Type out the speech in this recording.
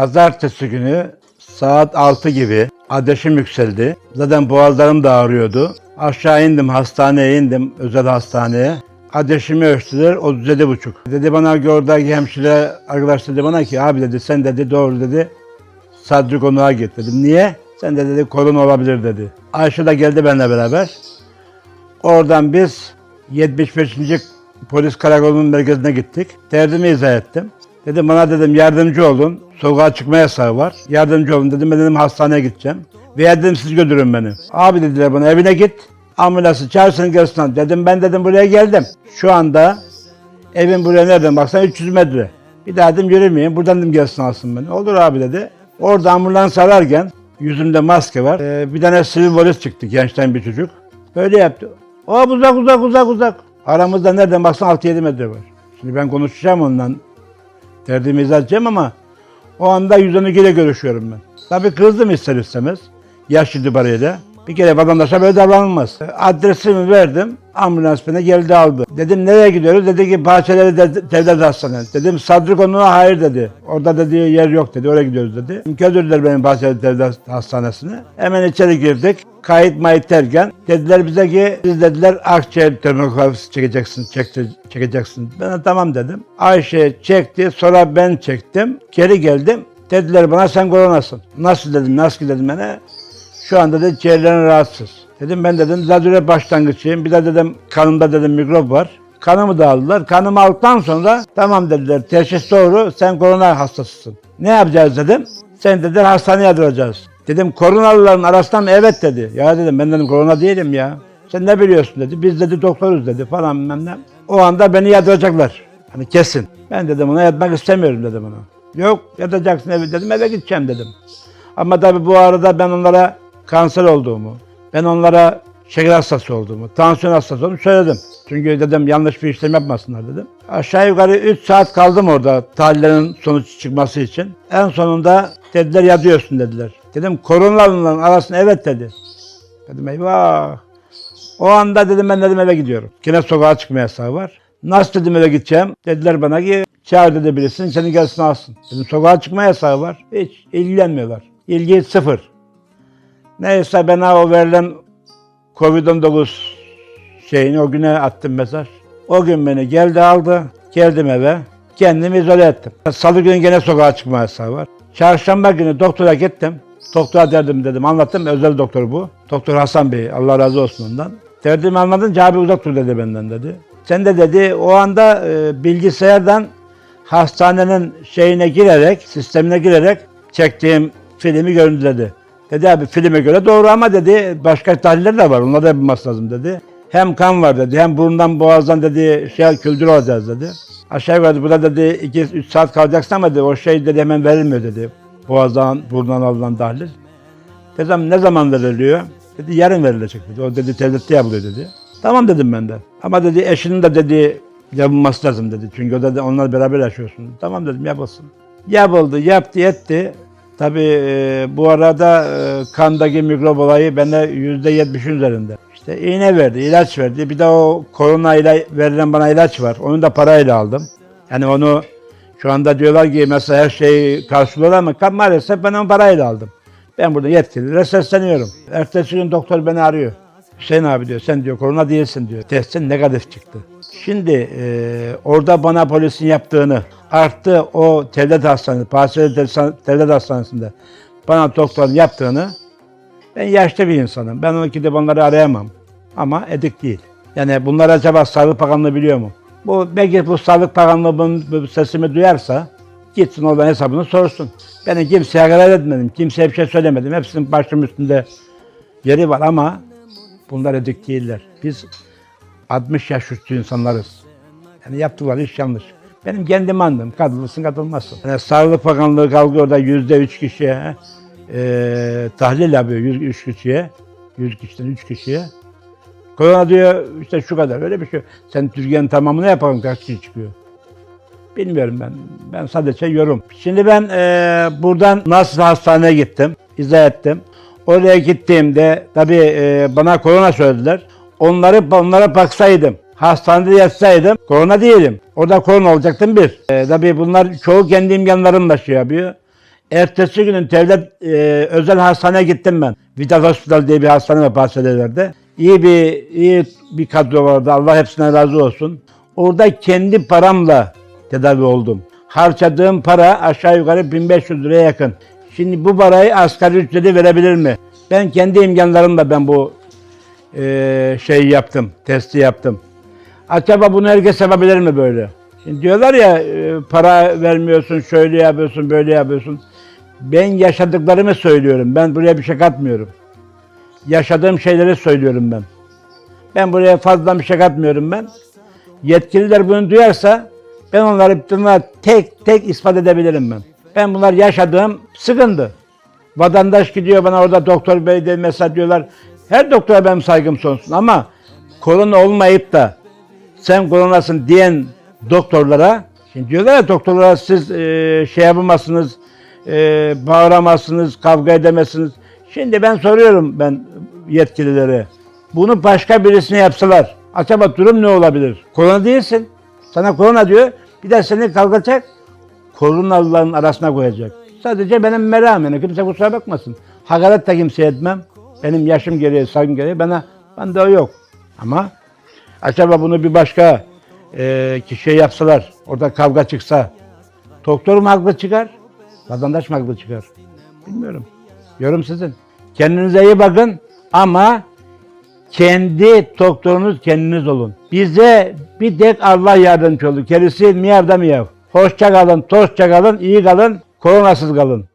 Pazartesi günü saat 6 gibi ateşim yükseldi. Zaten boğazlarım da ağrıyordu. Aşağı indim hastaneye indim özel hastaneye. Ateşimi ölçtüler 37,5. Dedi bana oradaki hemşire arkadaş dedi bana ki abi dedi sen dedi doğru dedi Sadri konuğa git dedim. Niye? Sen de dedi korona olabilir dedi. Ayşe de geldi benimle beraber. Oradan biz 75. polis karakolunun merkezine gittik. Derdimi izah ettim. Dedim bana dedim yardımcı olun. Sokağa çıkma yasağı var. Yardımcı olun dedim. Ben dedim hastaneye gideceğim. Veya dedim siz götürün beni. Abi dediler bana evine git. Ambulansı çağırsın gelsin. Dedim ben dedim buraya geldim. Şu anda evin buraya nereden baksan 300 metre. Bir daha dedim yürümeyeyim. Buradan dedim gelsin alsın beni. Olur abi dedi. Orada ambulans ararken yüzümde maske var. Ee, bir tane sivil polis çıktı gençten bir çocuk. Böyle yaptı. O uzak uzak uzak uzak. Aramızda nereden baksan 6-7 metre var. Şimdi ben konuşacağım ondan. Derdimi edeceğim ama o anda 112 görüşüyorum ben. Tabii kızdım ister istemez. Yaşlı da. Bir kere vatandaşa böyle davranılmaz. Adresimi verdim. Ambulans beni geldi aldı. Dedim nereye gidiyoruz? Dedi ki Bahçeleri de- Devlet Hastanesi. Dedim Sadri konuğuna hayır dedi. Orada dediği yer yok dedi. Oraya gidiyoruz dedi. Götürdüler beni Bahçeleri Devlet Hastanesi'ne. Hemen içeri girdik. Kayıt mayıt derken dediler bize ki siz dediler akciğer tomografisi çekeceksin, çekti, çekeceksin. Ben de tamam dedim. Ayşe çekti, sonra ben çektim. Geri geldim. Dediler bana sen koronasın. Nasıl dedim, nasıl dedim bana. Şu anda da ciğerlerin rahatsız. Dedim ben dedim zadüre başlangıçıyım. Bir de dedim kanımda dedim mikrop var. Kanımı da aldılar. Kanımı aldıktan sonra tamam dediler teşhis doğru sen korona hastasısın. Ne yapacağız dedim. Sen dediler hastaneye yatıracağız. Dedim koronalıların arasından mı? Evet dedi. Ya dedim ben dedim korona değilim ya. Sen ne biliyorsun dedi. Biz dedi doktoruz dedi falan bilmem ne. O anda beni yatıracaklar. Hani kesin. Ben dedim ona yatmak istemiyorum dedim ona. Yok yatacaksın eve dedim eve gideceğim dedim. Ama tabii bu arada ben onlara kanser olduğumu, ben onlara şeker hastası olduğumu, tansiyon hastası olduğumu söyledim. Çünkü dedim yanlış bir işlem yapmasınlar dedim. Aşağı yukarı 3 saat kaldım orada tahlillerin sonuç çıkması için. En sonunda dediler yatıyorsun dediler. Dedim koronalıların arasında evet dedi. Dedim eyvah. O anda dedim ben dedim eve gidiyorum. Yine sokağa çıkma yasağı var. Nasıl dedim eve gideceğim? Dediler bana ki çağır dedi birisini seni gelsin alsın. Dedim sokağa çıkma yasağı var. Hiç ilgilenmiyorlar. İlgi sıfır. Neyse bana o verilen Covid-19 şeyini o güne attım mesaj. O gün beni geldi aldı. Geldim eve. Kendimi izole ettim. Salı günü gene sokağa çıkma yasağı var. Çarşamba günü doktora gittim. Doktora derdim dedim anlattım. Özel doktor bu. Doktor Hasan Bey Allah razı olsun ondan. Derdimi anladınca abi uzak dur dedi benden dedi. Sen de dedi o anda e, bilgisayardan hastanenin şeyine girerek, sistemine girerek çektiğim filmi görüntü dedi. Abi filme göre doğru ama dedi başka tahliller de var. Onları da yapılması lazım dedi. Hem kan var dedi. Hem burundan boğazdan dedi şey küldür alacağız dedi. Aşağı yukarı burada dedi 2-3 saat kalacaksın ama dedi o şey dedi hemen verilmiyor dedi. Boğazdan burundan alınan tahlil. Dedim ne zaman veriliyor? Dedi yarın verilecek dedi. O dedi devlette yapılıyor dedi. Tamam dedim ben de. Ama dedi eşinin de dedi yapılması lazım dedi. Çünkü o dedi onlar beraber yaşıyorsun. Tamam dedim yapılsın. Yapıldı, yaptı, etti. Tabii e, bu arada e, kandaki mikrop olayı bende yüzde yetmişin üzerinde. İşte iğne verdi, ilaç verdi. Bir de o korona ile verilen bana ilaç var. Onu da parayla aldım. Yani onu şu anda diyorlar ki mesela her şeyi karşılıyorlar ama maalesef ben onu parayla aldım. Ben burada yetkililere sesleniyorum. Ertesi gün doktor beni arıyor. Hüseyin abi diyor sen diyor korona değilsin diyor. Testin negatif çıktı. Şimdi e, orada bana polisin yaptığını arttı o devlet hastanesi, Bahçeli Devlet Hastanesi'nde bana doktorun yaptığını ben yaşlı bir insanım. Ben o gidip onları arayamam. Ama edik değil. Yani bunlar acaba Sağlık Bakanlığı biliyor mu? Bu belki bu Sağlık Bakanlığı bunun bu sesimi duyarsa gitsin oradan hesabını sorsun. Ben kimseye hakaret etmedim. Kimseye bir şey söylemedim. Hepsinin başımın üstünde yeri var ama bunlar edik değiller. Biz 60 yaş üstü insanlarız. Yani yaptıkları iş yanlış. Benim kendim andım. Katılırsın katılmazsın. Yani Sağlık Bakanlığı kalkıyor da yüzde üç kişiye e, tahlil yapıyor. Yüz üç kişiye. Yüz kişiden üç kişiye. Korona diyor işte şu kadar. Öyle bir şey. Sen Türkiye'nin tamamını yapalım kaç kişi çıkıyor. Bilmiyorum ben. Ben sadece yorum. Şimdi ben e, buradan nasıl hastaneye gittim. izah ettim. Oraya gittiğimde tabii e, bana korona söylediler. Onları onlara baksaydım, hastanede yatsaydım korona değilim. Orada korona olacaktım bir. E, tabii bunlar çoğu kendi imkanlarımla şey yapıyor. Ertesi günün devlet e, özel hastaneye gittim ben. Vital Hospital diye bir hastane var Bahçelievler'de. İyi bir iyi bir kadro vardı. Allah hepsine razı olsun. Orada kendi paramla tedavi oldum. Harcadığım para aşağı yukarı 1500 liraya yakın. Şimdi bu parayı asgari ücreti verebilir mi? Ben kendi imkanlarımla ben bu e, şeyi yaptım, testi yaptım. Acaba bunu herkes yapabilir mi böyle? Şimdi diyorlar ya e, para vermiyorsun, şöyle yapıyorsun, böyle yapıyorsun. Ben yaşadıklarımı söylüyorum. Ben buraya bir şey katmıyorum. Yaşadığım şeyleri söylüyorum ben. Ben buraya fazla bir şey katmıyorum ben. Yetkililer bunu duyarsa ben onları tek tek ispat edebilirim ben. Ben bunlar yaşadığım sıkıntı. Vatandaş gidiyor bana orada doktor bey de mesela diyorlar. Her doktora benim saygım sonsuz ama korona olmayıp da sen koronasın diyen doktorlara şimdi diyorlar ya doktorlara siz e, şey yapamazsınız e, bağıramazsınız kavga edemezsiniz. Şimdi ben soruyorum ben yetkililere bunu başka birisine yapsalar acaba durum ne olabilir? Korona değilsin. Sana korona diyor. Bir de seni kalkacak koronalıların arasına koyacak. Sadece benim meram yani. Kimse kusura bakmasın. Hakaret de kimseye etmem. Benim yaşım gereği, saygım gereği bana, bende o yok. Ama acaba bunu bir başka e, kişiye yapsalar, orada kavga çıksa, doktor mu haklı çıkar, vatandaş mı haklı çıkar? Bilmiyorum. Yorum sizin. Kendinize iyi bakın ama kendi doktorunuz kendiniz olun. Bize bir tek Allah yardımcı olur. Gerisi miyav da miyav. Hoşça kalın, toşça kalın, iyi kalın, koronasız kalın.